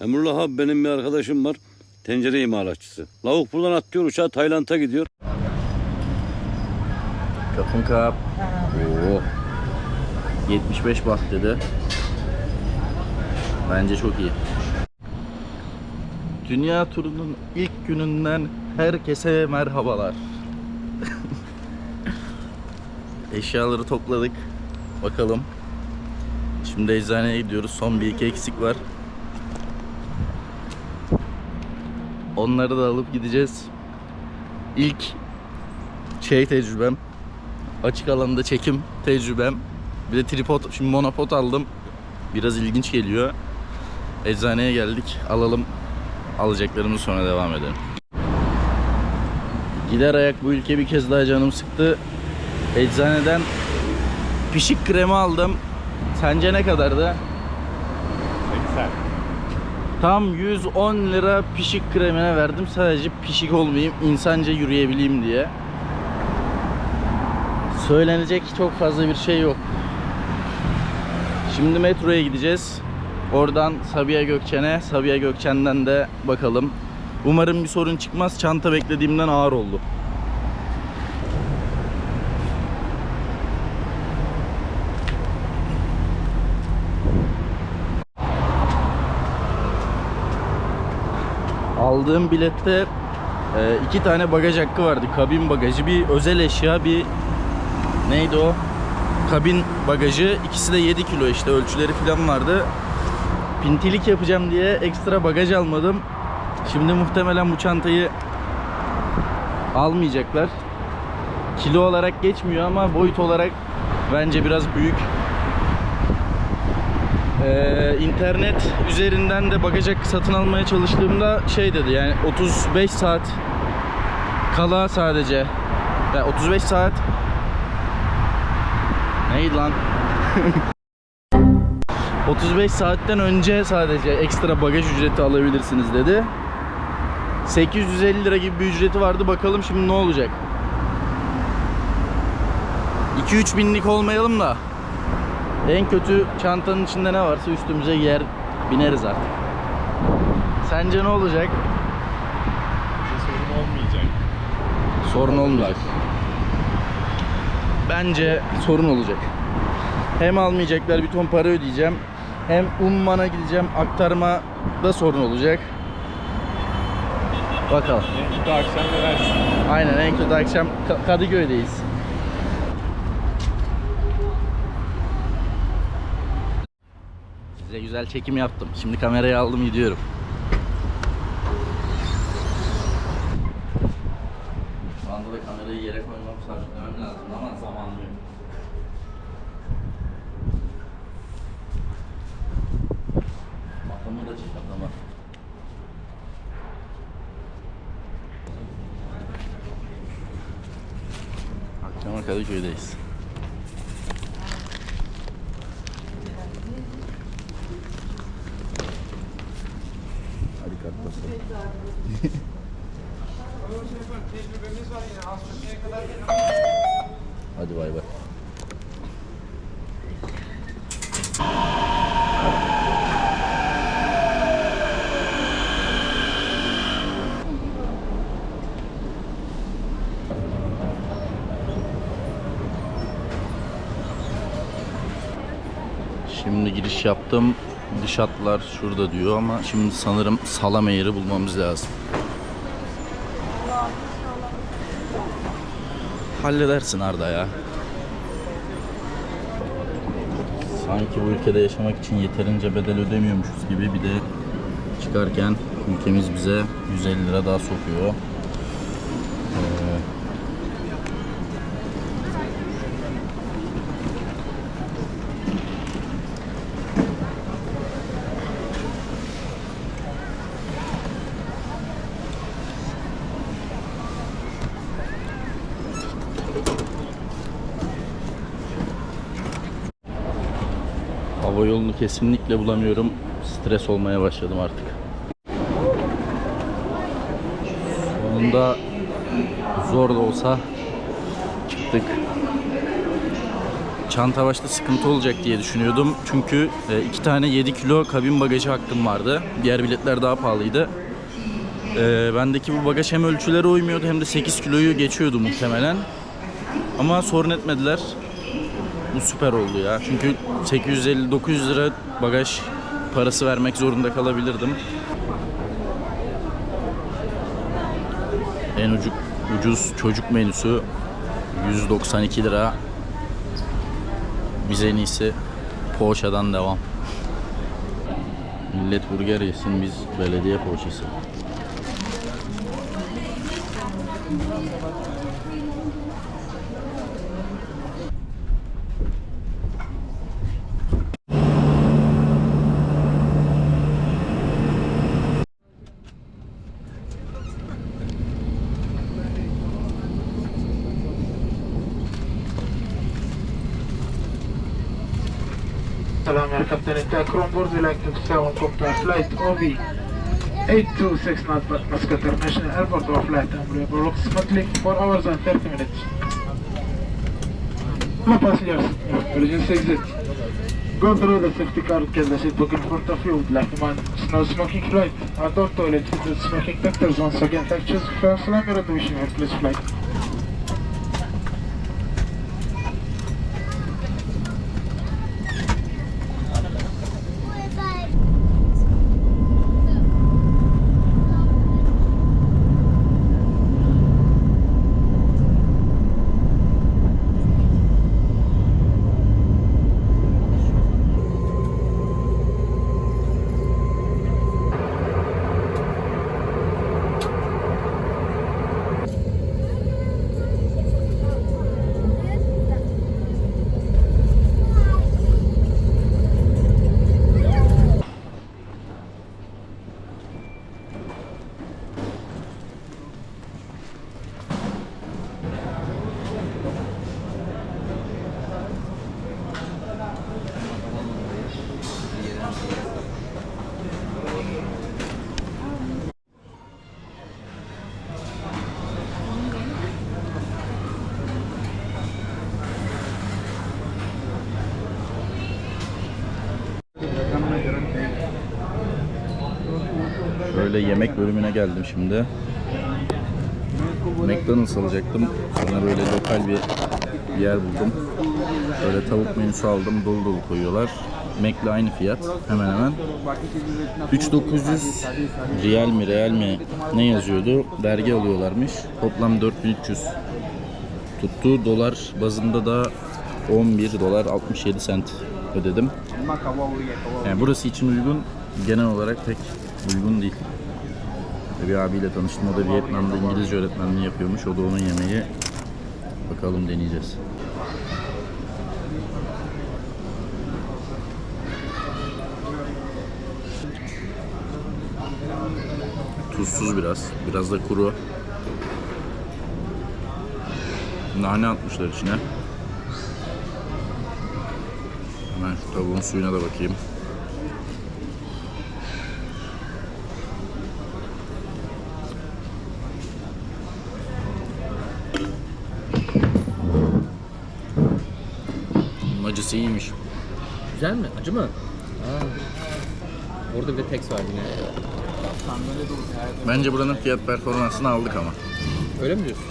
Emrullah abi benim bir arkadaşım var. Tencere imalatçısı. Lavuk buradan atlıyor uçağa Tayland'a gidiyor. Kapın kap. Oo. 75 baht dedi. Bence çok iyi. Dünya turunun ilk gününden herkese merhabalar. Eşyaları topladık. Bakalım. Şimdi eczaneye gidiyoruz. Son bir iki eksik var. Onları da alıp gideceğiz. İlk şey tecrübem. Açık alanda çekim tecrübem. Bir de tripod, şimdi monopod aldım. Biraz ilginç geliyor. Eczaneye geldik. Alalım. Alacaklarımız sonra devam edelim. Gider ayak bu ülke bir kez daha canım sıktı. Eczaneden pişik kremi aldım. Sence ne kadardı? 80. Tam 110 lira pişik kremine verdim. Sadece pişik olmayayım, insanca yürüyebileyim diye. Söylenecek çok fazla bir şey yok. Şimdi metroya gideceğiz. Oradan Sabiha Gökçen'e, Sabiha Gökçen'den de bakalım. Umarım bir sorun çıkmaz. Çanta beklediğimden ağır oldu. Aldığım bilette e, iki tane bagaj hakkı vardı. Kabin bagajı, bir özel eşya, bir neydi o? Kabin bagajı. İkisi de 7 kilo işte ölçüleri falan vardı. Pintilik yapacağım diye ekstra bagaj almadım. Şimdi muhtemelen bu çantayı almayacaklar. Kilo olarak geçmiyor ama boyut olarak bence biraz büyük. Ee, internet üzerinden de bagaj hakkı satın almaya çalıştığımda şey dedi yani 35 saat kala sadece. Yani 35 saat. Neydi lan? 35 saatten önce sadece ekstra bagaj ücreti alabilirsiniz dedi. 850 lira gibi bir ücreti vardı bakalım şimdi ne olacak? 2-3 binlik olmayalım da en kötü çantanın içinde ne varsa üstümüze yer bineriz artık. Sence ne olacak? Sorun olmayacak. Sorun olmayacak. Bence sorun olacak. Hem almayacaklar bir ton para ödeyeceğim. Hem Umman'a gideceğim aktarma da sorun olacak. Bakalım. En kötü akşam versin. Aynen en kötü akşam Ka- Kadıköy'deyiz. Güzel çekim yaptım. Şimdi kamerayı aldım gidiyorum. Şu anda da kamerayı yere koymam sabitlemem lazım ama zamanım yok. Makamı da çek adama. Akşama Kadıköy'deyiz. Hadi kart basalım. Hadi bay bay. Şimdi giriş yaptım. Dış hatlar şurada diyor ama şimdi sanırım salam eğri bulmamız lazım. Halledersin Arda ya. Sanki bu ülkede yaşamak için yeterince bedel ödemiyormuşuz gibi bir de çıkarken ülkemiz bize 150 lira daha sokuyor. Hava yolunu kesinlikle bulamıyorum. Stres olmaya başladım artık. Sonunda zor da olsa çıktık. çanta başta sıkıntı olacak diye düşünüyordum. Çünkü e, iki tane 7 kilo kabin bagajı hakkım vardı. Diğer biletler daha pahalıydı. E, bendeki bu bagaj hem ölçülere uymuyordu hem de 8 kiloyu geçiyordu muhtemelen. Ama sorun etmediler. Bu süper oldu ya. Çünkü 850-900 lira bagaj parası vermek zorunda kalabilirdim. En ucuz, ucuz çocuk menüsü 192 lira. Biz en iyisi poğaçadan devam. Millet burger yesin biz belediye poğaçası. Kronborg. We'd like to welcome to flight OV 8269 Muscat International Airport. Our flight time will be approximately 4 hours and 30 minutes. All passengers, emergency exit. Go through the safety car get the seat book in front of you. Would like to mind no smoking flight. Outdoor toilet smoking detectors. Once again, thank you for your wishing you a pleasant flight. Şöyle yemek bölümüne geldim şimdi. McDonald's alacaktım. Sonra böyle lokal bir, yer buldum. Böyle tavuk menüsü aldım. Dolu dolu koyuyorlar. Mac'le aynı fiyat. Hemen hemen. 3900 real mi real mi ne yazıyordu? Vergi alıyorlarmış. Toplam 4300 tuttu. Dolar bazında da 11 dolar 67 sent ödedim. Yani burası için uygun. Genel olarak pek uygun değil. Bir abiyle tanıştım. O da Vietnam'da İngilizce öğretmenliği yapıyormuş. O da onun yemeği. Bakalım deneyeceğiz. Tuzsuz biraz. Biraz da kuru. Nane atmışlar içine. Hemen şu tavuğun suyuna da bakayım. Acısı iyiymiş. Güzel mi? Acı mı? Aa. Orada bir de text var yine. Bence buranın fiyat performansını aldık ama. Öyle mi diyorsun?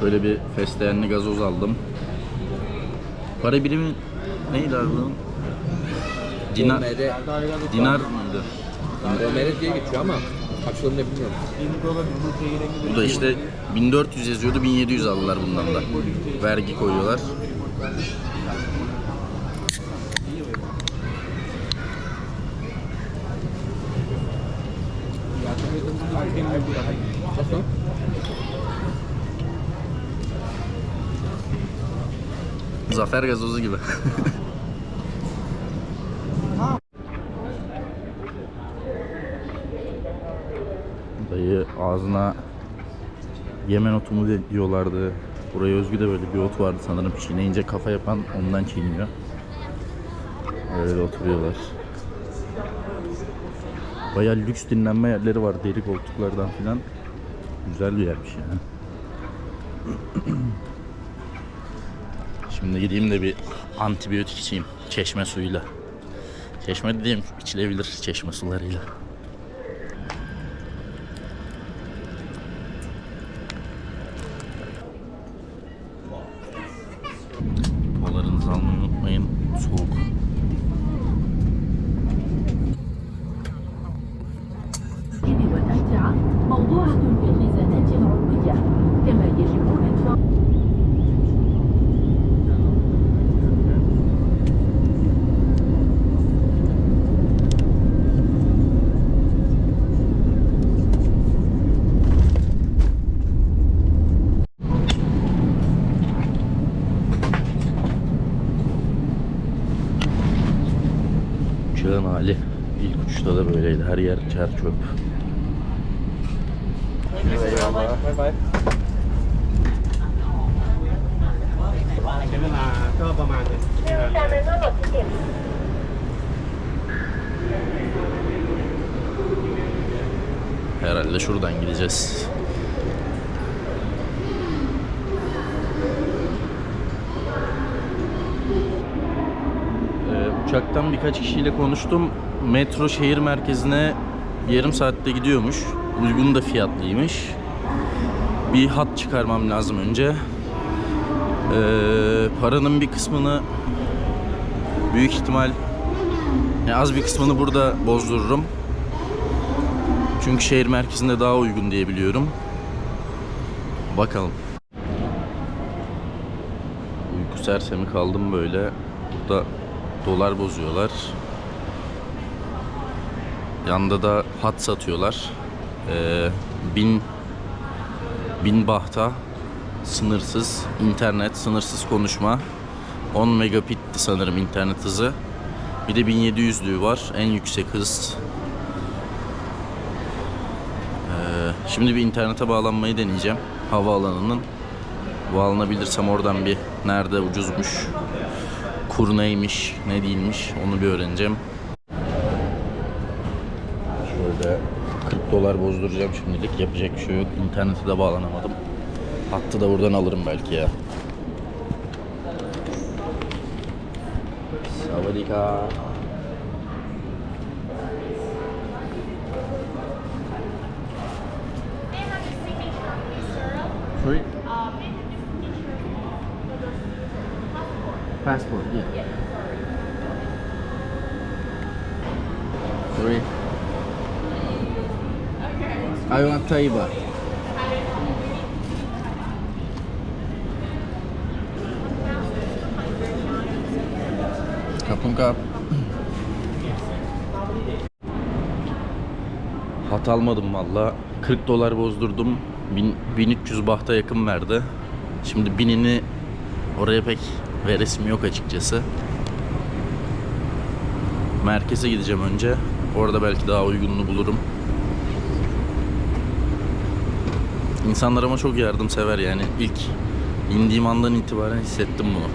Şöyle bir fesleğenli gazoz aldım. Para birimi neydi abi bunun? Dinar, OMR, dinar mıydı? OMR diye geçiyor ama karşılığını ne bilmiyorum. Bu da işte 1400 yazıyordu 1700 aldılar bundan da. Vergi koyuyorlar. Zafer gazozu gibi. Dayı ağzına Yemen otu mu de- diyorlardı. Buraya özgü de böyle bir ot vardı sanırım. Çiğneyince kafa yapan ondan çiğniyor. Öyle oturuyorlar. Bayağı lüks dinlenme yerleri var. Deri koltuklardan filan. Güzel bir yermiş ya. Şimdi gideyim de bir antibiyotik içeyim. Çeşme suyuyla. Çeşme dediğim içilebilir çeşme sularıyla. Uçağın hali ilk uçuşta da böyleydi. Her yer çer çöp. Bye bye ใช้เวลาก็ประมาณเนี่ย Herhalde şuradan gideceğiz. Uçaktan birkaç kişiyle konuştum. Metro şehir merkezine yarım saatte gidiyormuş. Uygun da fiyatlıymış. Bir hat çıkarmam lazım önce. Ee, paranın bir kısmını büyük ihtimal yani az bir kısmını burada bozdururum. Çünkü şehir merkezinde daha uygun diye biliyorum. Bakalım. Uyku sersemi kaldım böyle. Burada dolar bozuyorlar. Yanda da hat satıyorlar. Ee, bin bin bahta sınırsız internet, sınırsız konuşma. 10 megabitti sanırım internet hızı. Bir de 1700'lüğü var. En yüksek hız Şimdi bir internete bağlanmayı deneyeceğim. Havaalanının. Bağlanabilirsem oradan bir nerede ucuzmuş, kur neymiş, ne değilmiş onu bir öğreneceğim. Şöyle 40 dolar bozduracağım şimdilik. Yapacak bir şey yok. İnternete de bağlanamadım. Hattı da buradan alırım belki ya. Savadika. Sorry? Sorry. I want Taiba. Kapın kap. Hat almadım valla. 40 dolar bozdurdum. Bin- 1300 bahta yakın verdi. Şimdi binini oraya pek veresim yok açıkçası. Merkeze gideceğim önce. Orada belki daha uygununu bulurum. İnsanlar ama çok yardımsever yani. İlk indiğim andan itibaren hissettim bunu.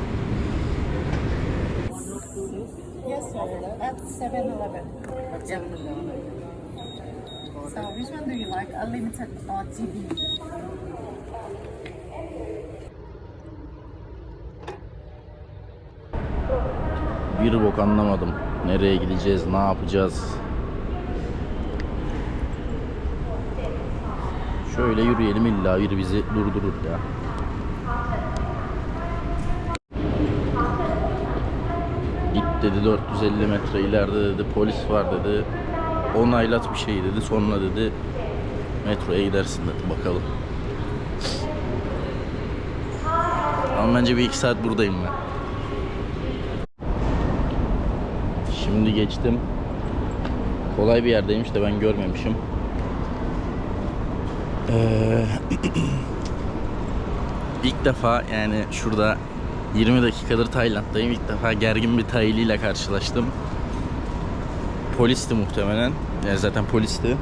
Yes, sir. At 7-Eleven. So which one GB? Bir bok anlamadım. Nereye gideceğiz, ne yapacağız? Şöyle yürüyelim illa bir bizi durdurur ya. Git dedi 450 metre ileride dedi polis var dedi. Onaylat bir şey dedi. Sonra dedi metroya gidersin dedi. Bakalım. Ama bence bir iki saat buradayım ben. Şimdi geçtim. Kolay bir yerdeymiş de ben görmemişim. Ee, ilk defa yani şurada 20 dakikadır Tayland'dayım. İlk defa gergin bir Tayli ile karşılaştım. Polisti muhtemelen. Yani zaten polisti.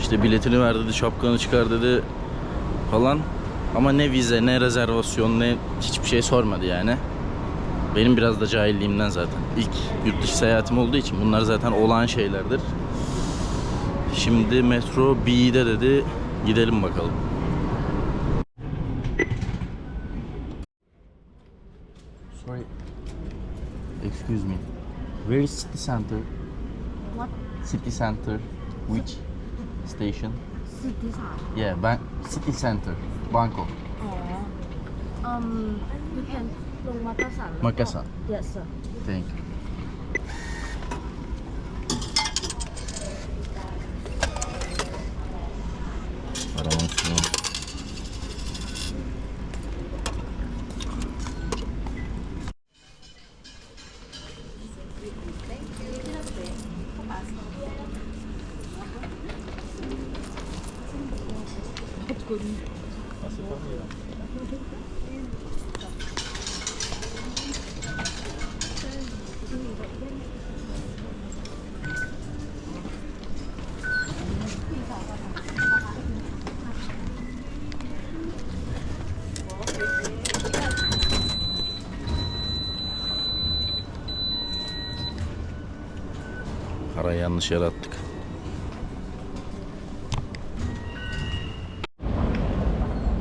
İşte biletini ver dedi, şapkanı çıkar dedi falan. Ama ne vize, ne rezervasyon, ne hiçbir şey sormadı yani. Benim biraz da cahilliğimden zaten. İlk yurt dışı seyahatim olduğu için bunlar zaten olağan şeylerdir. Şimdi metro B'de dedi. Gidelim bakalım. Sorry. Excuse me. Where is city center? What? City center. Which station? City center. Yeah, ban city center. Bangkok. Oh. Um, you can from Makassar. Makassar. Yes, sir. Thank you. Parayı yanlış yere attık.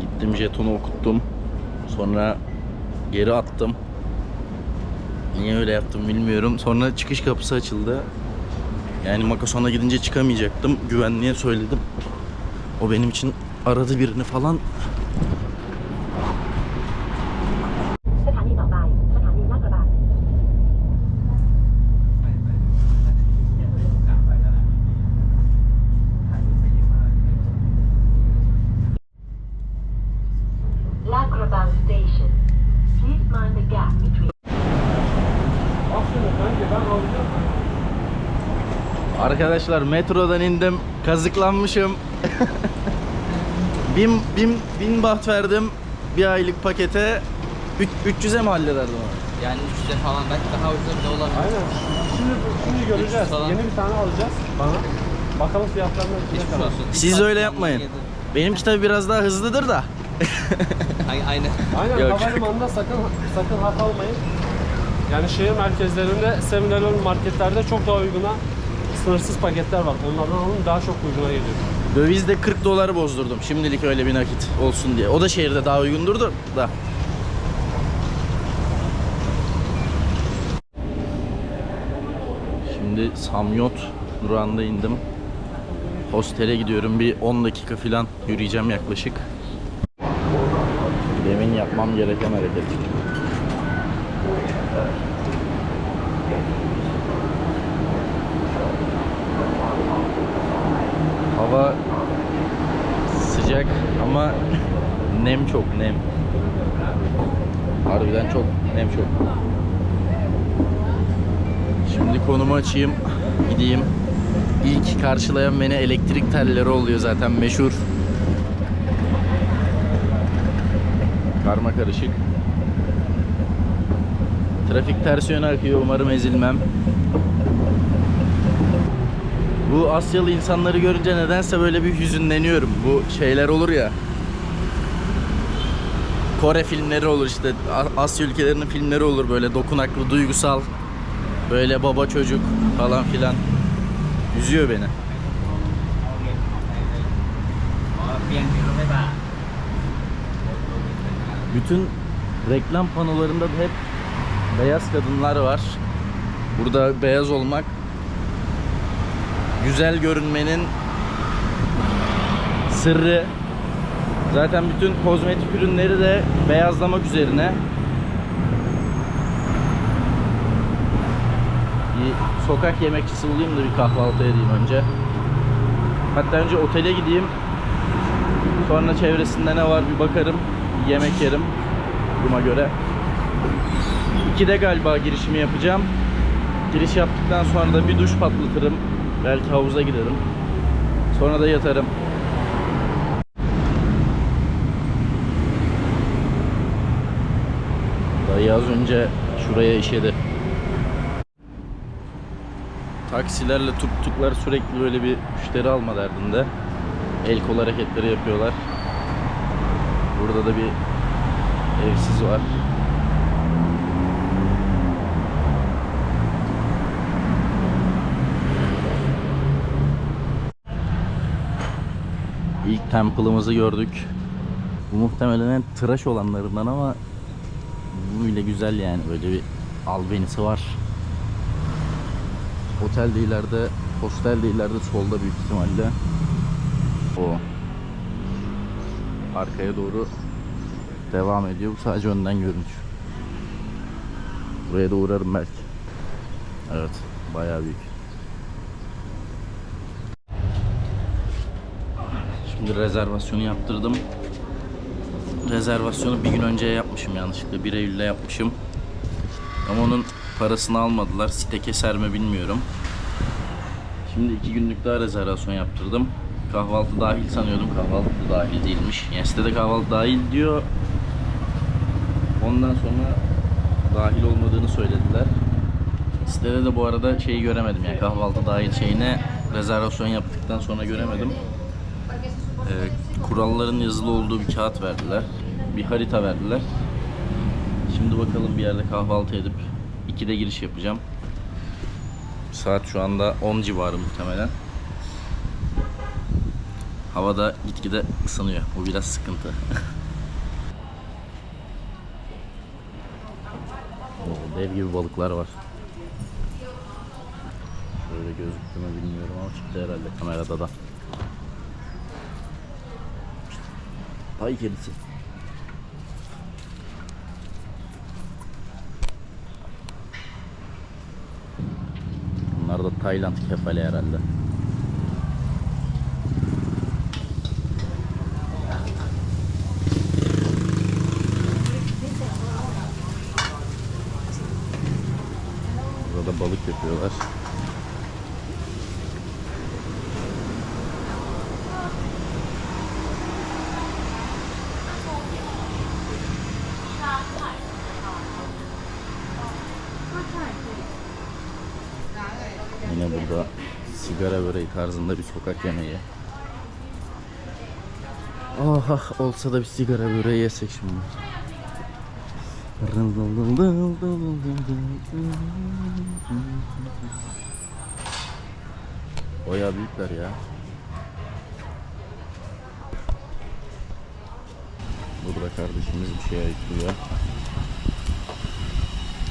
Gittim jetonu okuttum. Sonra geri attım. Niye öyle yaptım bilmiyorum. Sonra çıkış kapısı açıldı. Yani Makason'a gidince çıkamayacaktım. Güvenliğe söyledim. O benim için aradı birini falan. Arkadaşlar metrodan indim. Kazıklanmışım. bin, bin, bin baht verdim. Bir aylık pakete. Üç- 300'e mi hallederdim onu? Yani 300'e falan belki daha ucuz bile olabilir. Aynen. Şimdi, şimdi göreceğiz. falan. Yeni bir tane alacağız bana. Bakalım fiyatlarını ne kadar. Siz öyle yapmayın. Benimki tabi biraz daha hızlıdır da. Aynı. aynı. Aynen Yok. havalimanında sakın sakın hak almayın. Yani şehir merkezlerinde 7-Eleven marketlerde çok daha uyguna sınırsız paketler var. Onlardan alın daha çok uyguna geliyor. Dövizde 40 dolar bozdurdum. Şimdilik öyle bir nakit olsun diye. O da şehirde daha uygundur da. da. Şimdi Samyot durağında indim. Hostele gidiyorum. Bir 10 dakika falan yürüyeceğim yaklaşık. Demin yapmam gereken hareket. Hava sıcak ama nem çok nem. Harbiden çok nem çok. Şimdi konumu açayım. Gideyim. İlk karşılayan beni elektrik telleri oluyor zaten meşhur. Karma karışık. Trafik ters yöne akıyor. Umarım ezilmem. Bu Asyalı insanları görünce nedense böyle bir hüzünleniyorum. Bu şeyler olur ya. Kore filmleri olur işte. Asya ülkelerinin filmleri olur böyle dokunaklı, duygusal. Böyle baba çocuk falan filan. Üzüyor beni. Bütün reklam panolarında da hep beyaz kadınlar var. Burada beyaz olmak güzel görünmenin sırrı. Zaten bütün kozmetik ürünleri de beyazlamak üzerine. Bir sokak yemekçisi bulayım da bir kahvaltı edeyim önce. Hatta önce otele gideyim. Sonra çevresinde ne var bir bakarım. Yemek yerim. Duruma göre. 2'de galiba girişimi yapacağım. Giriş yaptıktan sonra da bir duş patlatırım. Belki havuza giderim. Sonra da yatarım. Dayı az önce şuraya işedi. Taksilerle tuttuklar sürekli böyle bir müşteri alma derdinde. El kol hareketleri yapıyorlar. Burada da bir evsiz var. İlk temple'ımızı gördük. Bu muhtemelen en tıraş olanlarından ama bu bile güzel yani böyle bir albenisi var. Otel de ileride, hostel de ileride solda büyük ihtimalle. O. Arkaya doğru devam ediyor. Bu sadece önden görünüş. Buraya da uğrarım belki. Evet, bayağı büyük. Rezervasyonu yaptırdım. Rezervasyonu bir gün önce yapmışım yanlışlıkla. 1 Eylül'de yapmışım. Ama onun parasını almadılar. Site keser mi bilmiyorum. Şimdi iki günlük daha rezervasyon yaptırdım. Kahvaltı dahil sanıyordum. Kahvaltı da dahil değilmiş. Yani sitede kahvaltı dahil diyor. Ondan sonra dahil olmadığını söylediler. Sitede de bu arada şeyi göremedim yani kahvaltı dahil şeyine rezervasyon yaptıktan sonra göremedim. Ee, kuralların yazılı olduğu bir kağıt verdiler. Bir harita verdiler. Şimdi bakalım bir yerde kahvaltı edip 2'de giriş yapacağım. Saat şu anda 10 civarı muhtemelen. Hava da gitgide ısınıyor. Bu biraz sıkıntı. Oo, Dev gibi balıklar var. Şöyle gözüktü mü bilmiyorum ama çıktı herhalde kamerada da. Tay kedisi. Bunlar da Tayland kefali herhalde. Burada balık yapıyorlar. Yine burada sigara böreği tarzında bir sokak yemeği. Ah ah olsa da bir sigara böreği yesek şimdi. Baya büyükler ya. Burada kardeşimiz bir şey ayıklıyor.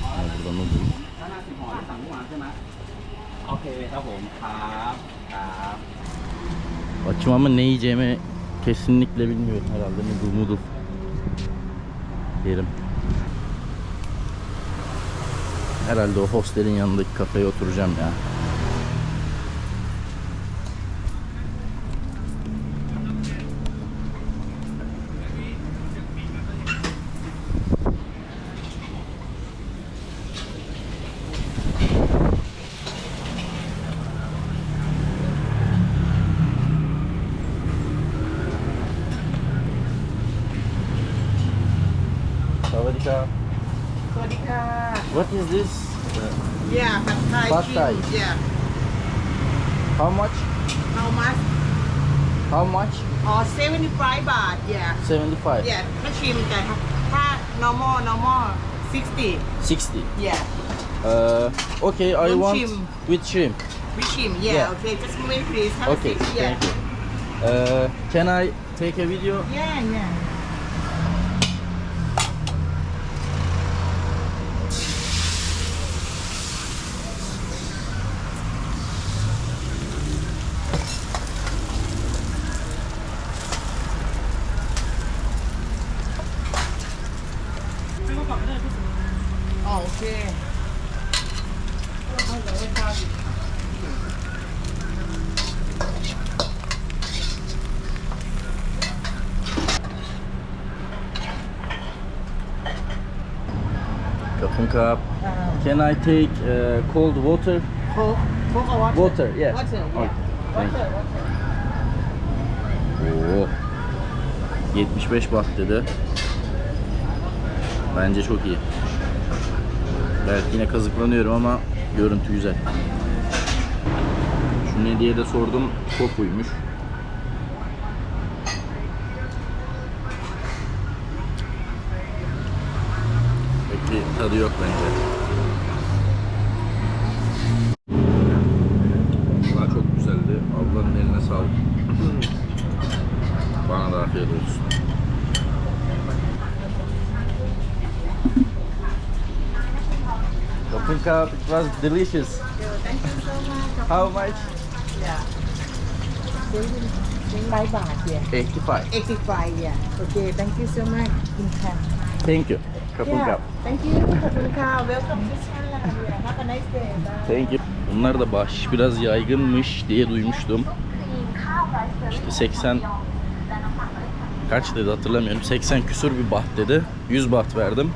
Ha, burada noodle. โอเคครับผมครับครับ Açım ama ne yiyeceğimi kesinlikle bilmiyorum herhalde noodle noodle. Yerim. Herhalde o hostelin yanındaki kafeye oturacağım ya. Sawadika. สวัสดีค่ะ What is this? Yeah ผัดไทย ผัดไทย Yeah How much? How much How much? อ๋อ75 บาท Yeah 75. Yeah ถ้าชิมแต่ถ้าถ้า normal normal 60 60. Yeah Uh, okay, I Don't want shim. with shrimp. วิชิม Yeah Yeah. Okay just wait please Have a Okay, seat. Yeah thank you. Uh, can I take a video? Yeah yeah cup. Uh-huh. Can I take uh, cold water? Coke, Coke water? Water, yes. Water, yeah. Okay. Water, water. Oo. 75 baht dedi. Bence çok iyi. Evet yine kazıklanıyorum ama görüntü güzel. Şu hediye de sordum. Kopuymuş. Tadı yok bence. Valla çok güzeldi. Ablanın eline sağlık. Bana da afiyet olsun. Kapın kap, it was delicious. Thank you so How much? Yeah. 5 baht, yeah. 85. 85, yeah. Okay, thank you so much. Thank you. ขอบคุณครับ Thank you. ขอบคุณค่ะ Welcome to China. Have a nice day. Bye. Thank you. Bunlar da bahşiş biraz yaygınmış diye duymuştum. İşte 80 kaç dedi hatırlamıyorum. 80 küsur bir baht dedi. 100 baht verdim.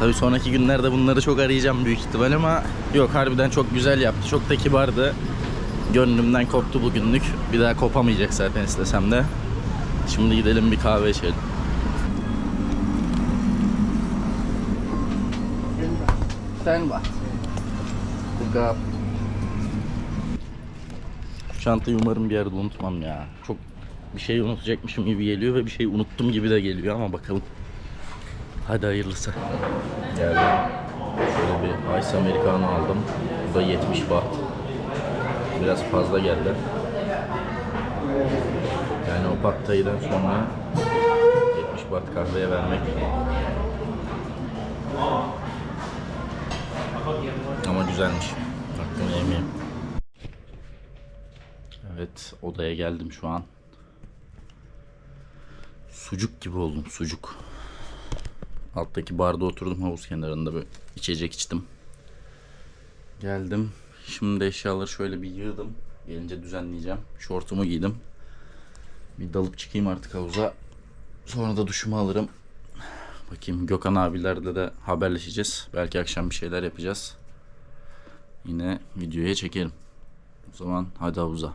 Tabii sonraki günlerde bunları çok arayacağım büyük ihtimal ama yok harbiden çok güzel yaptı. Çok da kibardı. Gönlümden koptu bugünlük. Bir daha kopamayacak zaten istesem de. Şimdi gidelim bir kahve içelim. Sen bak. Burada Şu çantayı umarım bir yerde unutmam ya. Çok bir şey unutacakmışım gibi geliyor ve bir şey unuttum gibi de geliyor ama bakalım. Hadi hayırlısı. Geldim. Şöyle bir Ice Americano aldım. Bu da 70 baht. Biraz fazla geldi. Yani o pattayıdan sonra 70 baht kahveye vermek ama güzelmiş. Hakkını yemeyeyim. Evet odaya geldim şu an. Sucuk gibi oldum sucuk. Alttaki barda oturdum havuz kenarında böyle içecek içtim. Geldim. Şimdi eşyaları şöyle bir yığdım. Gelince düzenleyeceğim. Şortumu giydim. Bir dalıp çıkayım artık havuza. Sonra da duşumu alırım. Bakayım Gökhan abilerle de haberleşeceğiz. Belki akşam bir şeyler yapacağız. Yine videoya çekelim. O zaman hadi havuza.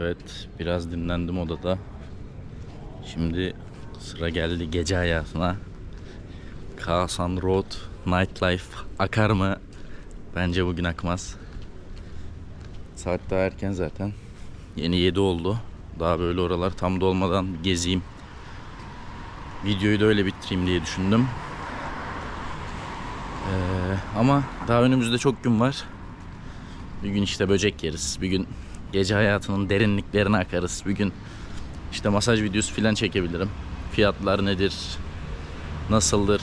Evet, biraz dinlendim odada. Şimdi sıra geldi gece hayatına. Kaasan Road Nightlife akar mı? Bence bugün akmaz. Saat daha erken zaten. Yeni 7 oldu. Daha böyle oralar tam dolmadan gezeyim. Videoyu da öyle bitireyim diye düşündüm. Ee, ama daha önümüzde çok gün var. Bir gün işte böcek yeriz. Bir gün gece hayatının derinliklerine akarız. Bir gün işte masaj videosu filan çekebilirim. Fiyatlar nedir? Nasıldır?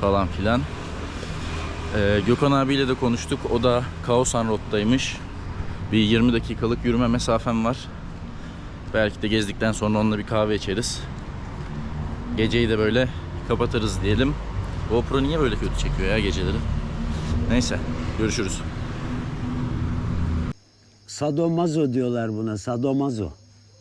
Falan filan. Ee, Gökhan abiyle de konuştuk. O da Kaosan Road'daymış. Bir 20 dakikalık yürüme mesafem var. Belki de gezdikten sonra onunla bir kahve içeriz. Geceyi de böyle kapatırız diyelim. GoPro niye böyle kötü çekiyor ya geceleri? Neyse görüşürüz. Sadomazo diyorlar buna, sadomazo.